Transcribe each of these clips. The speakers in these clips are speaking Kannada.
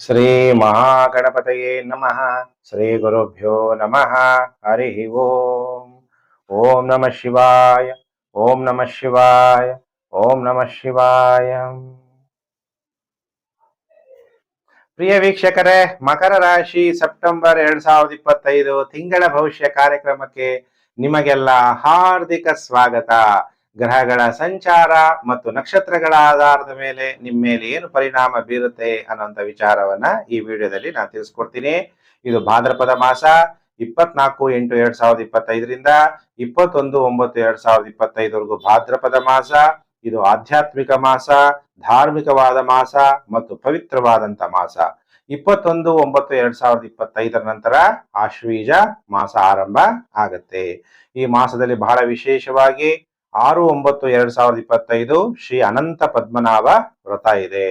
ಶ್ರೀ ಮಹಾಗಣಪತಯೇ ನಮಃ. ಶ್ರೀ ಗುರುಭ್ಯೋ ನಮಃ. ಹರಿ ಓಂ. ಓಂ ನಮಃ ಶಿವಾಯ. ಓಂ ನಮಃ ಶಿವಾಯ. ಓಂ ನಮಃ ಶಿವಾಯ. ಪ್ರಿಯ ವೀಕ್ಷಕರೇ, ಮಕರ ರಾಶಿ ಸೆಪ್ಟೆಂಬರ್ ಎರಡ್ ಸಾವಿರದ ಇಪ್ಪತ್ತೈದು ತಿಂಗಳ ಭವಿಷ್ಯ ಕಾರ್ಯಕ್ರಮಕ್ಕೆ ನಿಮಗೆಲ್ಲ ಹಾರ್ದಿಕ ಸ್ವಾಗತ. ಗ್ರಹಗಳ ಸಂಚಾರ ಮತ್ತು ನಕ್ಷತ್ರಗಳ ಆಧಾರದ ಮೇಲೆ ನಿಮ್ಮ ಮೇಲೆ ಏನು ಪರಿಣಾಮ ಬೀರುತ್ತೆ ಅನ್ನೋಂಥ ವಿಚಾರವನ್ನ ಈ ವಿಡಿಯೋದಲ್ಲಿ ನಾನು ತಿಳಿಸ್ಕೊಡ್ತೀನಿ. ಇದು ಭಾದ್ರಪದ ಮಾಸ ಇಪ್ಪತ್ನಾಲ್ಕು ಎಂಟು ಎರಡ್ ಸಾವಿರದ ಇಪ್ಪತ್ತೈದರಿಂದ ಇಪ್ಪತ್ತೊಂದು ಒಂಬತ್ತು ಎರಡ್ ಸಾವಿರದ ಇಪ್ಪತ್ತೈದವರೆಗೂ ಭಾದ್ರಪದ ಮಾಸ. ಇದು ಆಧ್ಯಾತ್ಮಿಕ ಮಾಸ, ಧಾರ್ಮಿಕವಾದ ಮಾಸ ಮತ್ತು ಪವಿತ್ರವಾದಂತ ಮಾಸ. ಇಪ್ಪತ್ತೊಂದು ಒಂಬತ್ತು ಎರಡ್ ಸಾವಿರದ ಇಪ್ಪತ್ತೈದರ ನಂತರ ಆಶ್ವೀಜ ಮಾಸ ಆರಂಭ ಆಗತ್ತೆ. ಈ ಮಾಸದಲ್ಲಿ ಬಹಳ ವಿಶೇಷವಾಗಿ ಆರು ಒಂಬತ್ತು ಎರಡ್ ಸಾವಿರದ ಇಪ್ಪತ್ತೈದು ಶ್ರೀ ಅನಂತ ಪದ್ಮನಾಭ ವ್ರತ ಇದೆ.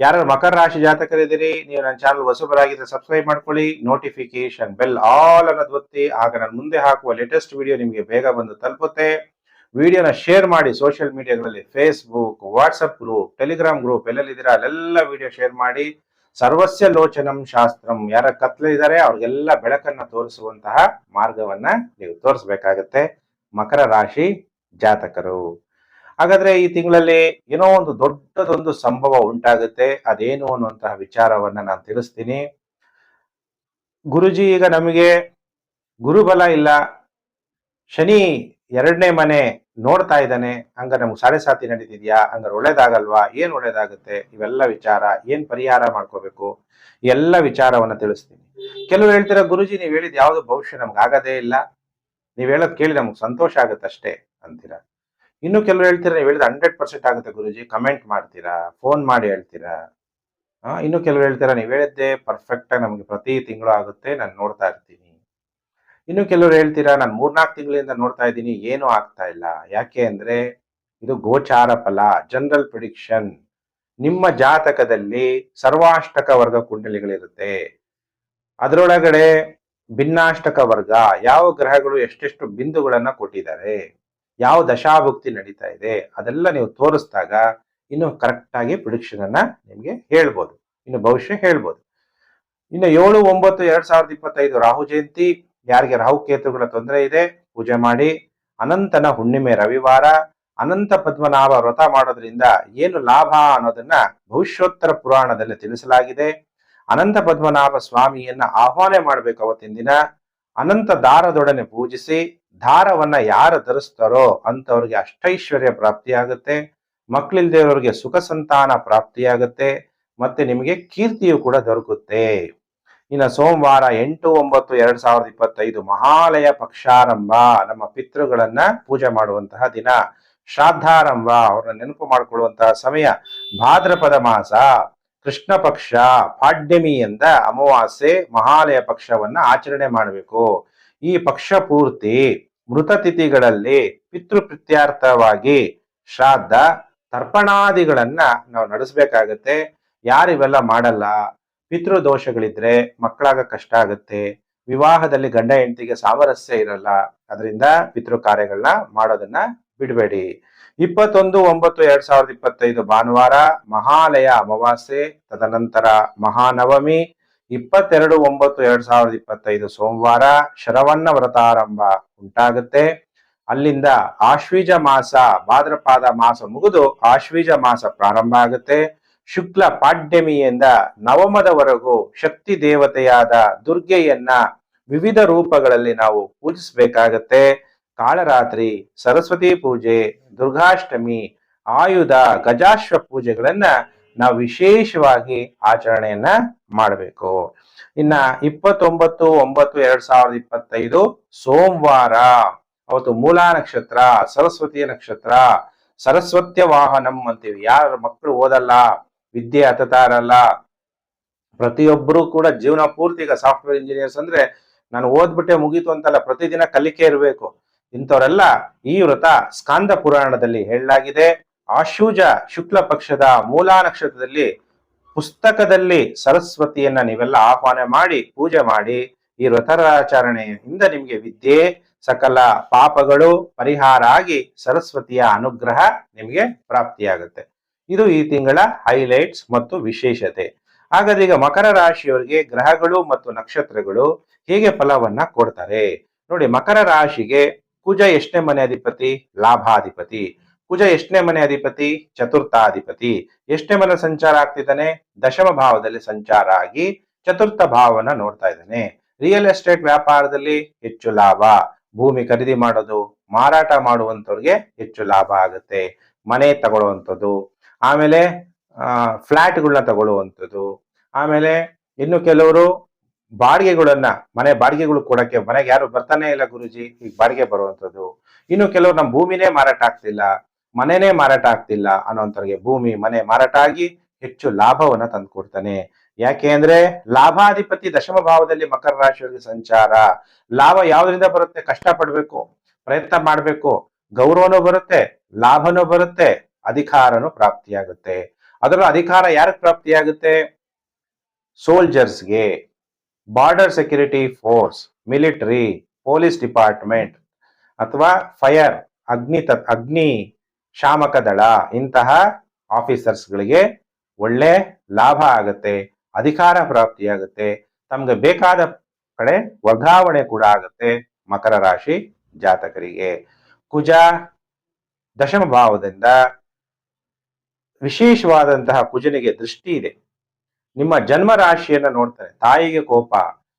ಯಾರು ಮಕರ ರಾಶಿ ಜಾತಕರಿದ್ದೀರಿ, ನೀವು ನನ್ನ ಚಾನಲ್ ಹೊಸಬರಾಗಿದ್ರೆ ಸಬ್ಸ್ಕ್ರೈಬ್ ಮಾಡ್ಕೊಳ್ಳಿ ನೋಟಿಫಿಕೇಶನ್ ಬೆಲ್ ಆಲ್ ಅನ್ನೋದು ಒತ್ತಿ, ಆಗ ನಾನು ಮುಂದೆ ಹಾಕುವ ಲೇಟೆಸ್ಟ್ ವಿಡಿಯೋ ನಿಮಗೆ ಬೇಗ ಬಂದು ತಲುಪುತ್ತೆ. ವಿಡಿಯೋನ ಶೇರ್ ಮಾಡಿ social ಮೀಡಿಯಾಗಳಲ್ಲಿ Facebook WhatsApp group Telegram group ಎಲ್ಲೆಲ್ಲಿದ್ದೀರಾ ಅಲ್ಲೆಲ್ಲ ವಿಡಿಯೋ ಶೇರ್ ಮಾಡಿ. ಸರ್ವಸ್ಯ ಲೋಚನಂ ಶಾಸ್ತ್ರಂ. ಯಾರ ಕತ್ಲಿದ್ದಾರೆ ಅವ್ರಿಗೆಲ್ಲ ಬೆಳಕನ್ನ ತೋರಿಸುವಂತಹ ಮಾರ್ಗವನ್ನ ನೀವು ತೋರಿಸ್ಬೇಕಾಗತ್ತೆ. ಮಕರ ರಾಶಿ ಜಾತಕರು. ಹಾಗಾದ್ರೆ ಈ ತಿಂಗಳಲ್ಲಿ ಏನೋ ಒಂದು ದೊಡ್ಡದೊಂದು ಸಂಭವ ಉಂಟಾಗುತ್ತೆ. ಅದೇನು ಅನ್ನುವಂತಹ ವಿಚಾರವನ್ನ ನಾನು ತಿಳಿಸ್ತೀನಿ. ಗುರುಜಿ, ಈಗ ನಮಗೆ ಗುರುಬಲ ಇಲ್ಲ. ಶನಿ ಎರಡನೇ ಮನೆ ನೋಡ್ತಾ ಇದ್ದಾನೆ. ಹಂಗ ನಮ್ಗೆ ಸಾಡೆ ಸಾತಿ ನಡೀತಿದ್ಯಾ? ಹಂಗಾರೆ ಒಳ್ಳೇದಾಗಲ್ವಾ? ಏನ್ ಒಳ್ಳೇದಾಗುತ್ತೆ? ಇವೆಲ್ಲ ವಿಚಾರ, ಏನ್ ಪರಿಹಾರ ಮಾಡ್ಕೋಬೇಕು? ಎಲ್ಲ ವಿಚಾರವನ್ನ ತಿಳಿಸ್ತೀನಿ. ಕೆಲವರು ಹೇಳ್ತೀರಾ, ಗುರುಜಿ ನೀವು ಹೇಳಿದ ಯಾವ್ದು ಭವಿಷ್ಯ ನಮ್ಗೆ ಆಗದೇ ಇಲ್ಲ. ನೀವ್ ಹೇಳೋದ್ ಕೇಳಿ ನಮ್ಗೆ ಸಂತೋಷ ಆಗುತ್ತೆ ಅಷ್ಟೇ ಅಂತೀರಾ? ಇನ್ನು ಕೆಲವರು ಹೇಳ್ತೀರಾ, ನೀವು ಹೇಳಿದ ಹಂಡ್ರೆಡ್ ಪರ್ಸೆಂಟ್ ಆಗುತ್ತೆ ಗುರುಜಿ ಕಮೆಂಟ್ ಮಾಡ್ತೀರಾ ಫೋನ್ ಮಾಡಿ ಹೇಳ್ತೀರಾ? ಇನ್ನು ಕೆಲವರು ಹೇಳ್ತೀರಾ, ನೀವು ಹೇಳಿದ್ದೆ ಪರ್ಫೆಕ್ಟ್ ಆಗಿ ನಮ್ಗೆ ಪ್ರತಿ ತಿಂಗಳು ಆಗುತ್ತೆ, ನಾನು ನೋಡ್ತಾ ಇರ್ತೀನಿ. ಇನ್ನು ಕೆಲವರು ಹೇಳ್ತೀರಾ, ನಾನು ಮೂರ್ನಾಲ್ಕು ತಿಂಗಳಿಂದ ನೋಡ್ತಾ ಇದ್ದೀನಿ, ಏನೂ ಆಗ್ತಾ ಇಲ್ಲ. ಯಾಕೆ ಅಂದ್ರೆ, ಇದು ಗೋಚಾರ ಫಲ ಜನರಲ್ ಪ್ರಿಡಿಕ್ಷನ್ ನಿಮ್ಮ ಜಾತಕದಲ್ಲಿ ಸರ್ವಾಷ್ಟಕ ವರ್ಗ ಕುಂಡಲಿಗಳಿರುತ್ತೆ. ಅದರೊಳಗಡೆ ಭಿನ್ನಾಷ್ಟಕ ವರ್ಗ, ಯಾವ ಗ್ರಹಗಳು ಎಷ್ಟೆಷ್ಟು ಬಿಂದುಗಳನ್ನ ಕೊಟ್ಟಿದ್ದಾರೆ? ಯಾವ ದಶಾಭುಕ್ತಿ ನಡೀತಾ ಇದೆ, ಅದೆಲ್ಲ ನೀವು ತೋರಿಸಿದಾಗ ಇನ್ನು ಕರೆಕ್ಟಾಗಿ ಪ್ರಿಡಿಕ್ಷನ್ ಅನ್ನ ನಿಮ್ಗೆ ಹೇಳ್ಬೋದು. ಇನ್ನು ಭವಿಷ್ಯ ಹೇಳ್ಬೋದು. ಇನ್ನು ಏಳು, ಒಂಬತ್ತು, ಎರಡ್ ಸಾವಿರದ ಇಪ್ಪತ್ತೈದು ರಾಹು ಜಯಂತಿ, ಯಾರಿಗೆ ರಾಹು ಕೇತುಗಳ ತೊಂದರೆ ಇದೆ, ಪೂಜೆ ಮಾಡಿ, ಅನಂತನ ಹುಣ್ಣಿಮೆ ರವಿವಾರ, ಅನಂತ ಪದ್ಮನಾಭ ವ್ರತ ಮಾಡೋದ್ರಿಂದ ಏನು ಲಾಭ ಅನ್ನೋದನ್ನ ಭವಿಷ್ಯೋತ್ತರ ಪುರಾಣದಲ್ಲಿ ತಿಳಿಸಲಾಗಿದೆ. ಅನಂತ ಪದ್ಮನಾಭ ಸ್ವಾಮಿಯನ್ನ ಆಹ್ವಾನ ಮಾಡ್ಬೇಕು ಅವತ್ತಿನ ದಿನ, ಅನಂತ ದಾರದೊಡನೆ ಪೂಜಿಸಿ ದಾರವನ್ನ ಯಾರು ಧರಿಸ್ತಾರೋ ಅಂತವ್ರಿಗೆ ಅಷ್ಟೈಶ್ವರ್ಯ ಪ್ರಾಪ್ತಿಯಾಗುತ್ತೆ. ಮಕ್ಕಳಿಲ್ದೇ ಇರೋರಿಗೆ ಸುಖ ಸಂತಾನ ಪ್ರಾಪ್ತಿಯಾಗುತ್ತೆ. ಮತ್ತೆ ನಿಮಗೆ ಕೀರ್ತಿಯು ಕೂಡ ದೊರಕುತ್ತೆ. ಇನ್ನು ಸೋಮವಾರ ಎಂಟು ಒಂಬತ್ತು ಎರಡ್ ಸಾವಿರದ ಇಪ್ಪತ್ತೈದು ಮಹಾಲಯ ಪಕ್ಷಾರಂಭ, ನಮ್ಮ ಪಿತೃಗಳನ್ನ ಪೂಜೆ ಮಾಡುವಂತಹ ದಿನ. ಶ್ರಾದ್ದಾರಂಭ, ಅವ್ರನ್ನ ನೆನಪು ಮಾಡಿಕೊಳ್ಳುವಂತಹ ಸಮಯ. ಭಾದ್ರಪದ ಮಾಸ, ಕೃಷ್ಣ ಪಕ್ಷ ಪಾಡ್ಯಮಿಯಿಂದ ಅಮಾವಾಸ್ಯೆ ಮಹಾಲಯ ಪಕ್ಷವನ್ನ ಆಚರಣೆ ಮಾಡಬೇಕು. ಈ ಪಕ್ಷ ಪೂರ್ತಿ ಮೃತತಿಥಿಗಳಲ್ಲಿ ಪಿತೃ ಪ್ರೀತ್ಯಾರ್ಥವಾಗಿ ಶ್ರಾದ್ದ ತರ್ಪಣಾದಿಗಳನ್ನ ನಾವು ನಡೆಸಬೇಕಾಗತ್ತೆ. ಯಾರಿವೆಲ್ಲ ಮಾಡಲ್ಲ? ಪಿತೃ ದೋಷಗಳಿದ್ರೆ ಮಕ್ಕಳಾಗ ಕಷ್ಟ ಆಗುತ್ತೆ. ವಿವಾಹದಲ್ಲಿ ಗಂಡ ಹೆಂಡತಿಗೆ ಸಾಮರಸ್ಯ ಇರಲ್ಲ. ಅದರಿಂದ ಪಿತೃ ಕಾರ್ಯಗಳನ್ನ ಮಾಡೋದನ್ನ ಬಿಡಬೇಡಿ. ಇಪ್ಪತ್ತೊಂದು, ಒಂಬತ್ತು, ಎರಡ್ ಸಾವಿರದ ಇಪ್ಪತ್ತೈದು ಭಾನುವಾರ ಮಹಾಲಯ ಅಮಾವಾಸ್ಯೆ, ತದನಂತರ ಮಹಾನವಮಿ ಇಪ್ಪತ್ತೆರಡು ಒಂಬತ್ತು ಎರಡ್ ಸಾವಿರದ ಇಪ್ಪತ್ತೈದು ಸೋಮವಾರ ಶರವನ್ನ ವ್ರತಾರಂಭ ಉಂಟಾಗುತ್ತೆ. ಅಲ್ಲಿಂದ ಆಶ್ವೀಜ ಮಾಸ, ಭಾದ್ರಪಾದ ಮಾಸ ಮುಗಿದು ಆಶ್ವೀಜ ಮಾಸ ಪ್ರಾರಂಭ ಆಗುತ್ತೆ. ಶುಕ್ಲ ಪಾಡ್ಯಮಿಯಿಂದ ನವಮದವರೆಗೂ ಶಕ್ತಿ ದೇವತೆಯಾದ ದುರ್ಗೆಯನ್ನ ವಿವಿಧ ರೂಪಗಳಲ್ಲಿ ನಾವು ಪೂಜಿಸಬೇಕಾಗತ್ತೆ. ಕಾಳರಾತ್ರಿ, ಸರಸ್ವತಿ ಪೂಜೆ, ದುರ್ಗಾಷ್ಟಮಿ, ಆಯುಧ, ಗಜಾಶ್ವ ಪೂಜೆಗಳನ್ನ ನಾವು ವಿಶೇಷವಾಗಿ ಆಚರಣೆಯನ್ನ ಮಾಡಬೇಕು. ಇನ್ನ ಇಪ್ಪತ್ತೊಂಬತ್ತು, ಒಂಬತ್ತು, ಎರಡ್ ಸಾವಿರದ ಇಪ್ಪತ್ತೈದು ಸೋಮವಾರ, ಅವತ್ತು ಮೂಲಾ ನಕ್ಷತ್ರ ಸರಸ್ವತಿಯ ನಕ್ಷತ್ರ, ಸರಸ್ವತ್ಯ ವಾಹನಂ ಅಂತೀವಿ. ಯಾರ ಮಕ್ಕಳು ಓದಲ್ಲ, ವಿದ್ಯೆ ಹತತಾರಲ್ಲ ಪ್ರತಿಯೊಬ್ಬರು ಕೂಡ ಜೀವನ ಪೂರ್ತಿ ಈಗ ಸಾಫ್ಟ್ವೇರ್ ಇಂಜಿನಿಯರ್ಸ್ ಅಂದ್ರೆ ನಾನು ಓದ್ಬಿಟ್ಟೆ ಮುಗೀತು ಅಂತಲ್ಲ, ಪ್ರತಿದಿನ ಕಲಿಕೆ ಇರಬೇಕು. ಇಂಥವರೆಲ್ಲ ಈ ವ್ರತ ಸ್ಕಾಂದ ಪುರಾಣದಲ್ಲಿ ಹೇಳಲಾಗಿದೆ. ಆಶೂಜ ಶುಕ್ಲ ಪಕ್ಷದ ಮೂಲಾ ನಕ್ಷತ್ರದಲ್ಲಿ ಪುಸ್ತಕದಲ್ಲಿ ಸರಸ್ವತಿಯನ್ನ ನೀವೆಲ್ಲ ಆಹ್ವಾನ ಮಾಡಿ, ಪೂಜೆ ಮಾಡಿ, ಈ ವ್ರತರಾಚರಣೆಯಿಂದ ನಿಮಗೆ ವಿದ್ಯೆ, ಸಕಲ ಪಾಪಗಳು ಪರಿಹಾರ ಆಗಿ ಸರಸ್ವತಿಯ ಅನುಗ್ರಹ ನಿಮಗೆ ಪ್ರಾಪ್ತಿಯಾಗುತ್ತೆ. ಇದು ಈ ತಿಂಗಳ ಹೈಲೈಟ್ಸ್ ಮತ್ತು ವಿಶೇಷತೆ. ಹಾಗಾದ್ರೆ ಈಗ ಮಕರ ರಾಶಿಯವರಿಗೆ ಗ್ರಹಗಳು ಮತ್ತು ನಕ್ಷತ್ರಗಳು ಹೇಗೆ ಫಲವನ್ನ ಕೊಡ್ತಾರೆ? ನೋಡಿ, ಮಕರ ರಾಶಿಗೆ ಕುಜ ಎಷ್ಟನೇ ಮನೆ ಅಧಿಪತಿ? ಲಾಭಾಧಿಪತಿ. ಕುಜ ಎಷ್ಟನೇ ಮನೆ ಅಧಿಪತಿ? ಚತುರ್ಥಾಧಿಪತಿ. ಎಷ್ಟನೇ ಮನೆ ಸಂಚಾರ ಆಗ್ತಿದ್ದಾನೆ? ದಶಮ ಭಾವದಲ್ಲಿ ಸಂಚಾರ ಆಗಿ ಚತುರ್ಥ ಭಾವನ ನೋಡ್ತಾ ಇದ್ದಾನೆ. ರಿಯಲ್ ಎಸ್ಟೇಟ್ ವ್ಯಾಪಾರದಲ್ಲಿ ಹೆಚ್ಚು ಲಾಭ. ಭೂಮಿ ಖರೀದಿ ಮಾಡೋದು, ಮಾರಾಟ ಮಾಡುವಂತವ್ರಿಗೆ ಹೆಚ್ಚು ಲಾಭ ಆಗುತ್ತೆ. ಮನೆ ತಗೊಳ್ಳುವಂಥದ್ದು, ಆಮೇಲೆ ಫ್ಲಾಟ್ಗಳನ್ನ ತಗೊಳ್ಳುವಂಥದ್ದು, ಆಮೇಲೆ ಇನ್ನು ಕೆಲವರು ಬಾಡಿಗೆಗಳನ್ನ, ಮನೆ ಬಾಡಿಗೆಗಳು ಕೊಡಕ್ಕೆ, ಮನೆಗೆ ಯಾರು ಬರ್ತಾನೆ ಇಲ್ಲ ಗುರುಜಿ, ಈಗ ಬಾಡಿಗೆ ಬರುವಂಥದ್ದು. ಇನ್ನು ಕೆಲವರು ನಮ್ಮ ಭೂಮಿನೇ ಮಾರಾಟ ಆಗ್ತಿಲ್ಲ. ಮನೆನೇ ಮಾರಾಟ ಆಗ್ತಿಲ್ಲ ಅನ್ನೋಂಥವ್ರಿಗೆ ಭೂಮಿ, ಮನೆ ಮಾರಾಟ ಆಗಿ ಹೆಚ್ಚು ಲಾಭವನ್ನ ತಂದುಕೊಡ್ತಾನೆ. ಯಾಕೆ ಅಂದ್ರೆ ಲಾಭಾಧಿಪತಿ ದಶಮ ಭಾವದಲ್ಲಿ ಮಕರ ರಾಶಿಯವರಿಗೆ ಸಂಚಾರ. ಲಾಭ ಯಾವ್ದ್ರಿಂದ ಬರುತ್ತೆ? ಕಷ್ಟ ಪಡ್ಬೇಕು ಪ್ರಯತ್ನ ಮಾಡ್ಬೇಕು, ಗೌರವನೂ ಬರುತ್ತೆ, ಲಾಭನೂ ಬರುತ್ತೆ, ಅಧಿಕಾರನೂ ಪ್ರಾಪ್ತಿಯಾಗುತ್ತೆ. ಅದರ ಅಧಿಕಾರ ಯಾರಿಗೆ ಪ್ರಾಪ್ತಿಯಾಗುತ್ತೆ? ಸೋಲ್ಜರ್ಸ್ಗೆ. Border security force, military, police department ಅಥವಾ ಫೈರ್, ಅಗ್ನಿ ತತ್, ಅಗ್ನಿ ಶಾಮಕ ದಳ ಇಂತಹ ಆಫೀಸರ್ಸ್ಗಳಿಗೆ ಒಳ್ಳೆ ಲಾಭ ಆಗುತ್ತೆ, ಅಧಿಕಾರ ಪ್ರಾಪ್ತಿಯಾಗುತ್ತೆ ತಮ್ಗೆ ಬೇಕಾದ ಕಡೆ ವರ್ಗಾವಣೆ ಕೂಡ ಆಗುತ್ತೆ ಮಕರ ರಾಶಿ ಜಾತಕರಿಗೆ. ಕುಜ ದಶಮ ಭಾವದಿಂದ ವಿಶೇಷವಾದಂತಹ ಕುಜನಿಗೆ ದೃಷ್ಟಿ ಇದೆ. ನಿಮ್ಮ ಜನ್ಮ ರಾಶಿಯನ್ನ ನೋಡ್ತಾರೆ, ತಾಯಿಗೆ ಕೋಪ,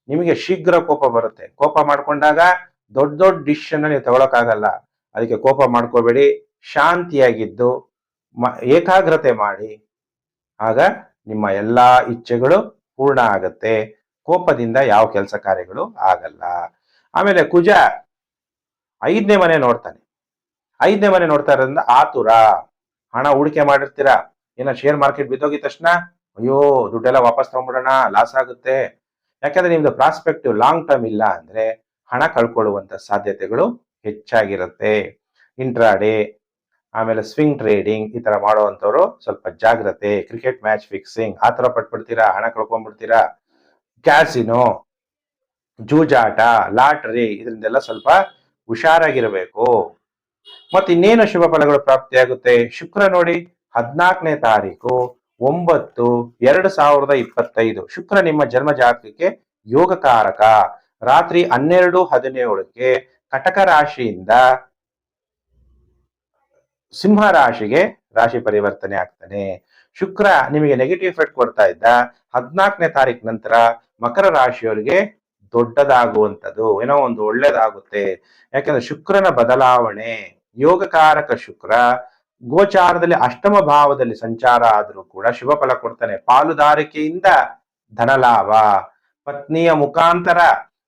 ನಿಮಗೆ ಶೀಘ್ರ ಕೋಪ ಬರುತ್ತೆ. ಕೋಪ ಮಾಡ್ಕೊಂಡಾಗ ದೊಡ್ಡ ದೊಡ್ಡ ಡಿಸಿಷನ್ ನೀವು ತಗೊಳಕ್ಕಾಗಲ್ಲ. ಅದಕ್ಕೆ ಕೋಪ ಮಾಡ್ಕೋಬೇಡಿ ಶಾಂತಿಯಾಗಿದ್ದು ಏಕಾಗ್ರತೆ ಮಾಡಿ, ಆಗ ನಿಮ್ಮ ಎಲ್ಲ ಇಚ್ಛೆಗಳು ಪೂರ್ಣ ಆಗತ್ತೆ. ಕೋಪದಿಂದ ಯಾವ ಕೆಲಸ ಕಾರ್ಯಗಳು ಆಗಲ್ಲ. ಆಮೇಲೆ ಕುಜ ಐದನೇ ಮನೆ ನೋಡ್ತಾನೆ. ಐದನೇ ಮನೆ ನೋಡ್ತಾ ಇರೋದ್ರಿಂದ ಆತುರ. ಹಣ ಹೂಡಿಕೆ ಮಾಡಿರ್ತೀರಾ? ಏನೋ ಶೇರ್ ಮಾರ್ಕೆಟ್ ಬಿದ್ದೋಗಿದ ತಕ್ಷಣ, ಅಯ್ಯೋ, ದುಡ್ಡೆಲ್ಲ ವಾಪಸ್ ತಗೊಂಡ್ಬಿಡೋಣ ಲಾಸ್ ಆಗುತ್ತೆ. ಯಾಕಂದ್ರೆ ನಿಮ್ದು ಪ್ರಾಸ್ಪೆಕ್ಟಿವ್ ಲಾಂಗ್ ಟರ್ಮ್ ಇಲ್ಲ ಅಂದ್ರೆ ಹಣ ಕಳ್ಕೊಳ್ಳುವಂತ ಸಾಧ್ಯತೆಗಳು ಹೆಚ್ಚಾಗಿರುತ್ತೆ. ಇಂಟ್ರಾಡೇ ಆಮೇಲೆ ಸ್ವಿಂಗ್ ಟ್ರೇಡಿಂಗ್ ಈ ತರ ಮಾಡುವಂತವ್ರು ಸ್ವಲ್ಪ ಜಾಗ್ರತೆ ಕ್ರಿಕೆಟ್ ಮ್ಯಾಚ್ ಫಿಕ್ಸಿಂಗ್ ಆ ತರ ಪಟ್ಬಿಡ್ತೀರಾ? ಹಣ ಕಳ್ಕೊಂಡ್ಬಿಡ್ತೀರಾ ಕ್ಯಾಸಿನೋ ಜೂಜಾಟ, ಲಾಟ್ರಿ ಇದರಿಂದೆಲ್ಲ ಸ್ವಲ್ಪ ಹುಷಾರಾಗಿರಬೇಕು. ಮತ್ತೆ ಇನ್ನೇನು ಶುಭ ಫಲಗಳು ಪ್ರಾಪ್ತಿಯಾಗುತ್ತೆ? ಶುಕ್ರ ನೋಡಿ ಹದಿನಾಲ್ಕನೇ ತಾರೀಕು, ಒಂಬತ್ತು, ಎರಡು ಸಾವಿರದ ಇಪ್ಪತ್ತೈದು. ಶುಕ್ರ ನಿಮ್ಮ ಜನ್ಮ ಜಾತಕಕ್ಕೆ ಯೋಗಕಾರಕ. ರಾತ್ರಿ ಹನ್ನೆರಡು ಹದಿನೇಳಕ್ಕೆ ಕಟಕ ರಾಶಿಯಿಂದ ಸಿಂಹ ರಾಶಿಗೆ ರಾಶಿ ಪರಿವರ್ತನೆ ಆಗ್ತಾನೆ. ಶುಕ್ರ ನಿಮಗೆ ನೆಗೆಟಿವ್ ಎಫೆಕ್ಟ್ ಕೊಡ್ತಾ ಇದ್ದ ಹದಿನಾಲ್ಕನೇ ತಾರೀಕು ನಂತರ ಮಕರ ರಾಶಿಯವರಿಗೆ ದೊಡ್ಡದಾಗುವಂಥದ್ದು, ಏನೋ ಒಂದು ಒಳ್ಳೇದಾಗುತ್ತೆ. ಯಾಕಂದ್ರೆ ಶುಕ್ರನ ಬದಲಾವಣೆ, ಯೋಗಕಾರಕ ಶುಕ್ರ, ಗೋಚಾರದಲ್ಲಿ ಅಷ್ಟಮ ಭಾವದಲ್ಲಿ ಸಂಚಾರ ಆದರೂ ಕೂಡ ಶುಭ ಫಲ ಕೊಡ್ತಾನೆ. ಪಾಲುದಾರಿಕೆಯಿಂದ ಧನಲಾಭ, ಪತ್ನಿಯ ಮುಖಾಂತರ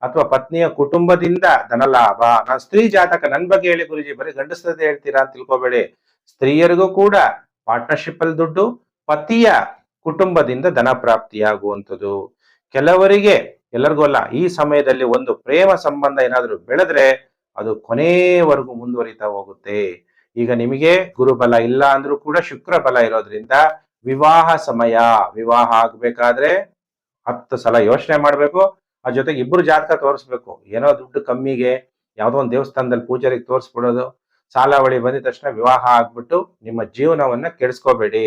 ಅಥವಾ ಪತ್ನಿಯ ಕುಟುಂಬದಿಂದ ಧನಲಾಭ. ನಾನು ಸ್ತ್ರೀ ಜಾತಕ, ನನ್ ಬಗ್ಗೆ ಹೇಳಿ ಗುರುಜಿ, ಬರೀ ಗಂಡಸರದೇ ಹೇಳ್ತೀರಾ ಅಂತ ತಿಳ್ಕೊಬೇಡಿ. ಸ್ತ್ರೀಯರಿಗೂ ಕೂಡ ಪಾರ್ಟ್ನರ್ಶಿಪ್ ಅಲ್ಲಿ ದುಡ್ಡು, ಪತಿಯ ಕುಟುಂಬದಿಂದ ಧನ ಪ್ರಾಪ್ತಿಯಾಗುವಂಥದ್ದು. ಕೆಲವರಿಗೆ, ಎಲ್ಲರಿಗೂ ಅಲ್ಲ, ಈ ಸಮಯದಲ್ಲಿ ಒಂದು ಪ್ರೇಮ ಸಂಬಂಧ ಏನಾದರೂ ಬೆಳೆದ್ರೆ ಅದು ಕೊನೆಯವರೆಗೂ ಮುಂದುವರಿತಾ ಹೋಗುತ್ತೆ. ಈಗ ನಿಮಗೆ ಗುರುಬಲ ಇಲ್ಲ ಅಂದ್ರೂ ಕೂಡ ಶುಕ್ರ ಬಲ ಇರೋದ್ರಿಂದ ವಿವಾಹ ಸಮಯ. ವಿವಾಹ ಆಗ್ಬೇಕಾದ್ರೆ ಹತ್ತು ಸಲ ಯೋಚನೆ ಮಾಡ್ಬೇಕು ಆ ಜೊತೆಗೆ ಇಬ್ಬರು ಜಾತಕ ತೋರಿಸ್ಬೇಕು. ಏನೋ ದುಡ್ಡು ಕಮ್ಮಿಗೆ ಯಾವುದೋ ಒಂದು ದೇವಸ್ಥಾನದಲ್ಲಿ ಪೂಜಾರಿಗೆ ತೋರಿಸ್ಬಿಡೋದು. ಸಾಲಾವಳಿ ಬಂದಿದ ತಕ್ಷಣ ವಿವಾಹ ಆಗ್ಬಿಟ್ಟು ನಿಮ್ಮ ಜೀವನವನ್ನ ಕೆಡಿಸ್ಕೋಬೇಡಿ.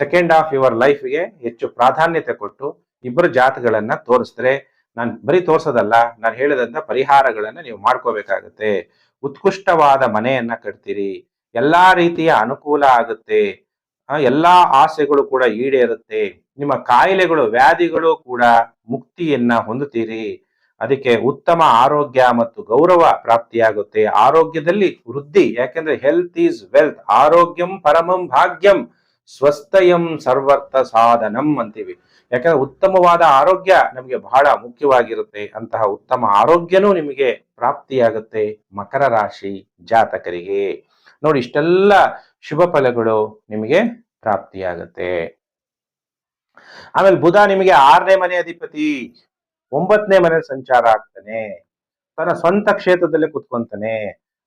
ಸೆಕೆಂಡ್ ಹಾಫ್ ಯುವರ್ ಲೈಫ್ಗೆ ಹೆಚ್ಚು ಪ್ರಾಧಾನ್ಯತೆ ಕೊಟ್ಟು ಇಬ್ಬರು ಜಾತಗಳನ್ನ ತೋರಿಸಿದ್ರೆ ನಾನು ಬರೀ ತೋರ್ಸೋದಲ್ಲ, ನಾನು ಹೇಳಿದಂತ ಪರಿಹಾರಗಳನ್ನ ನೀವು ಮಾಡ್ಕೋಬೇಕಾಗತ್ತೆ. ಉತ್ಕೃಷ್ಟವಾದ ಮನೆಯನ್ನ ಕಟ್ತೀರಿ. ಎಲ್ಲಾ ರೀತಿಯ ಅನುಕೂಲ ಆಗುತ್ತೆ. ಎಲ್ಲಾ ಆಸೆಗಳು ಕೂಡ ಈಡೇರುತ್ತೆ. ನಿಮ್ಮ ಕಾಯಿಲೆಗಳು, ವ್ಯಾಧಿಗಳು ಕೂಡ ಮುಕ್ತಿಯನ್ನ ಹೊಂದುತ್ತೀರಿ. ಅದಕ್ಕೆ ಉತ್ತಮ ಆರೋಗ್ಯ ಮತ್ತು ಗೌರವ ಪ್ರಾಪ್ತಿಯಾಗುತ್ತೆ. ಆರೋಗ್ಯದಲ್ಲಿ ವೃದ್ಧಿ, ಯಾಕೆಂದ್ರೆ ಹೆಲ್ತ್ ಈಸ್ ವೆಲ್ತ್ ಆರೋಗ್ಯಂ ಪರಮಂ ಭಾಗ್ಯಂ ಸ್ವಸ್ಥಯಂ ಸರ್ವರ್ಥ ಸಾಧನಂ ಅಂತೀವಿ. ಯಾಕಂದ್ರೆ ಉತ್ತಮವಾದ ಆರೋಗ್ಯ ನಮಗೆ ಬಹಳ ಮುಖ್ಯವಾಗಿರುತ್ತೆ. ಅಂತಹ ಉತ್ತಮ ಆರೋಗ್ಯನೂ ನಿಮಗೆ ಪ್ರಾಪ್ತಿಯಾಗುತ್ತೆ ಮಕರ ರಾಶಿ ಜಾತಕರಿಗೆ. ನೋಡಿ, ಇಷ್ಟೆಲ್ಲ ಶುಭ ಫಲಗಳು ನಿಮಗೆ ಪ್ರಾಪ್ತಿಯಾಗುತ್ತೆ. ಆಮೇಲೆ ಬುಧ ನಿಮಗೆ ಆರನೇ ಮನೆ ಅಧಿಪತಿ, ಒಂಬತ್ತನೇ ಮನೆ ಸಂಚಾರ ಆಗ್ತಾನೆ. ತನ್ನ ಸ್ವಂತ ಕ್ಷೇತ್ರದಲ್ಲಿ ಕುತ್ಕೊಂತಾನೆ.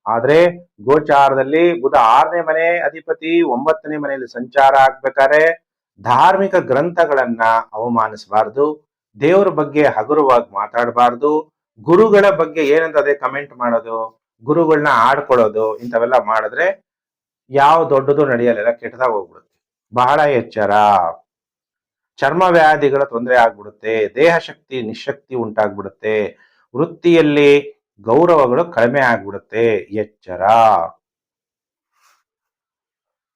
ಆದ್ರೆ ಗೋಚಾರದಲ್ಲಿ ಬುಧ ಆರನೇ ಮನೆ ಅಧಿಪತಿ, ಒಂಬತ್ತನೇ ಮನೆಯಲ್ಲಿ ಸಂಚಾರ ಆಗ್ಬೇಕಾದ್ರೆ ಧಾರ್ಮಿಕ ಗ್ರಂಥಗಳನ್ನ ಅವಮಾನಿಸಬಾರ್ದು, ದೇವರ ಬಗ್ಗೆ ಹಗುರವಾಗಿ ಮಾತಾಡಬಾರ್ದು, ಗುರುಗಳ ಬಗ್ಗೆ ಏನಂತ ಅದೇ ಕಮೆಂಟ್ ಮಾಡೋದು ಗುರುಗಳನ್ನ ಆಡ್ಕೊಳ್ಳೋದು ಇಂಥವೆಲ್ಲ ಮಾಡಿದ್ರೆ ಯಾವ ದೊಡ್ಡದು ನಡೆಯಲ್ಲ ಕೆಟ್ಟದಾಗ ಹೋಗ್ಬಿಡುತ್ತೆ. ಬಹಳ ಎಚ್ಚರ. ಚರ್ಮ ವ್ಯಾಧಿಗಳ ತೊಂದರೆ ಆಗ್ಬಿಡುತ್ತೆ, ದೇಹ ಶಕ್ತಿ ನಿಶಕ್ತಿ ಉಂಟಾಗ್ಬಿಡುತ್ತೆ, ವೃತ್ತಿಯಲ್ಲಿ ಗೌರವಗಳು ಕಡಿಮೆ ಆಗ್ಬಿಡುತ್ತೆ, ಎಚ್ಚರ.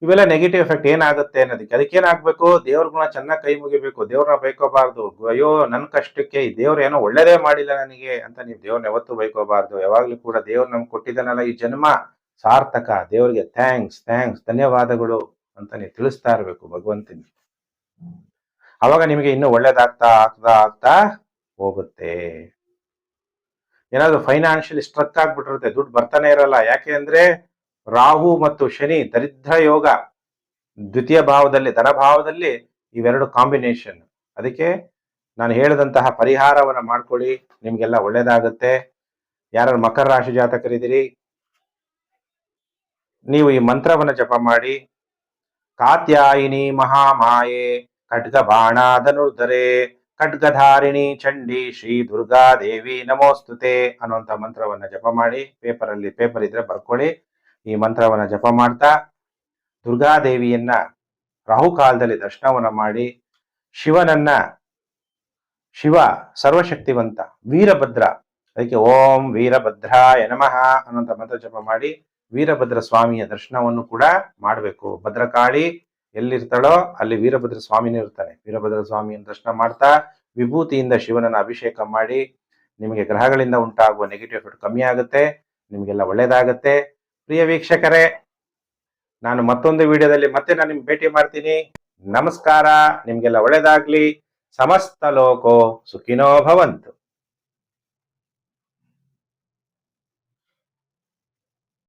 ಇವೆಲ್ಲ ನೆಗೆಟಿವ್ ಎಫೆಕ್ಟ್ ಏನಾಗುತ್ತೆ ಅನ್ನೋದಕ್ಕೆ, ಅದಕ್ಕೇನಾಗ್ಬೇಕು? ದೇವ್ರ ಗುಣ ಚೆನ್ನಾಗಿ ಕೈ ಮುಗಿಬೇಕು, ದೇವ್ರನ್ನ ಬೈಕೋಬಾರ್ದು. ಅಯ್ಯೋ ನನ್ನ ಕಷ್ಟಕ್ಕೆ ಈ ದೇವ್ರು ಏನೋ ಒಳ್ಳೇದೇ ಮಾಡಿಲ್ಲ ನನಗೆ ಅಂತ ನೀವು ದೇವ್ರನ್ನ ಯಾವತ್ತೂ ಬೈಕೋಬಾರ್ದು. ಯಾವಾಗ್ಲೂ ಕೂಡ ದೇವ್ರು ನಮ್ಗೆ ಕೊಟ್ಟಿದ್ದಾನಲ್ಲ ಈ ಜನ್ಮ. ಸಾರ್ಥಕ, ದೇವರಿಗೆ ಥ್ಯಾಂಕ್ಸ್ ಥ್ಯಾಂಕ್ಸ್ ಧನ್ಯವಾದಗಳು ಅಂತ ನೀವು ತಿಳಿಸ್ತಾ ಇರಬೇಕು ಭಗವಂತನಿಗೆ ಅವಾಗ ನಿಮಗೆ ಇನ್ನೂ ಒಳ್ಳೇದಾಗ್ತಾ, ಆಗ್ತಾ ಆಗ್ತಾ ಹೋಗುತ್ತೆ. ಏನಾದ್ರು ಫೈನಾನ್ಷಿಯಲಿ ಸ್ಟ್ರಕ್ ಆಗ್ಬಿಟ್ಟಿರುತ್ತೆ, ದುಡ್ಡು ಬರ್ತಾನೆ ಇರಲ್ಲ. ಯಾಕೆ ಅಂದ್ರೆ ರಾಹು ಮತ್ತು ಶನಿ ದರಿದ್ರ ಯೋಗ, ದ್ವಿತೀಯ ಭಾವದಲ್ಲಿ ಧನಭಾವದಲ್ಲಿ ಇವೆರಡು ಕಾಂಬಿನೇಷನ್ ಅದಕ್ಕೆ ನಾನು ಹೇಳಿದಂತಹ ಪರಿಹಾರವನ್ನ ಮಾಡ್ಕೊಳ್ಳಿ, ನಿಮ್ಗೆಲ್ಲ ಒಳ್ಳೇದಾಗುತ್ತೆ. ಯಾರು ಮಕರ ರಾಶಿ ಜಾತಕರಿದ್ದೀರಿ ನೀವು ಈ ಮಂತ್ರವನ್ನ ಜಪ ಮಾಡಿ, ಕಾತ್ಯಾಯಿನಿ ಮಹಾಮಾಯೆ ಖಡ್ಗ ಬಾಣಾಧನುರ್ಧರೆ ಖಡ್ಗಧಾರಿಣಿ ಚಂಡಿ ಶ್ರೀ ದುರ್ಗಾ ದೇವಿ ನಮೋಸ್ತುತೆ ಅನ್ನುವಂಥ ಮಂತ್ರವನ್ನ ಜಪ ಮಾಡಿ ಪೇಪರ್ ಅಲ್ಲಿ ಪೇಪರ್ ಇದ್ರೆ ಬರ್ಕೊಳ್ಳಿ. ಈ ಮಂತ್ರವನ್ನ ಜಪ ಮಾಡ್ತಾ ದುರ್ಗಾದೇವಿಯನ್ನ ರಾಹುಕಾಲದಲ್ಲಿ ದರ್ಶನವನ್ನ ಮಾಡಿ, ಶಿವನನ್ನ ಶಿವ ಸರ್ವಶಕ್ತಿವಂತ ವೀರಭದ್ರ, ಅದಕ್ಕೆ ಓಂ ವೀರಭದ್ರಾಯ ನಮಃ ಅನ್ನುವಂಥ ಮಂತ್ರ ಜಪ ಮಾಡಿ ವೀರಭದ್ರ ಸ್ವಾಮಿಯ ದರ್ಶನವನ್ನು ಕೂಡ ಮಾಡಬೇಕು. ಭದ್ರಕಾಳಿ ಎಲ್ಲಿರ್ತಾಳೋ ಅಲ್ಲಿ ವೀರಭದ್ರ ಸ್ವಾಮಿನೇ ಇರ್ತಾನೆ. ವೀರಭದ್ರ ಸ್ವಾಮಿಯ ದರ್ಶನ ಮಾಡ್ತಾ ವಿಭೂತಿಯಿಂದ ಶಿವನನ್ನ ಅಭಿಷೇಕ ಮಾಡಿ ನಿಮಗೆ ಗ್ರಹಗಳಿಂದ ಉಂಟಾಗುವ ನೆಗೆಟಿವ್ ಎಫೆಕ್ಟ್ ಕಮ್ಮಿ ಆಗುತ್ತೆ, ನಿಮಗೆಲ್ಲ ಒಳ್ಳೇದಾಗತ್ತೆ. ಪ್ರಿಯ ವೀಕ್ಷಕರೇ, ನಾನು ಮತ್ತೊಂದು ವಿಡಿಯೋದಲ್ಲಿ ಮತ್ತೆ ನಾನು ನಿಮ್ಗೆ ಭೇಟಿ ಮಾಡ್ತೀನಿ. ನಮಸ್ಕಾರ, ನಿಮ್ಗೆಲ್ಲ ಒಳ್ಳೇದಾಗ್ಲಿ. ಸಮಸ್ತ ಲೋಕೋ ಸುಖಿನೋ ಭವಂತು.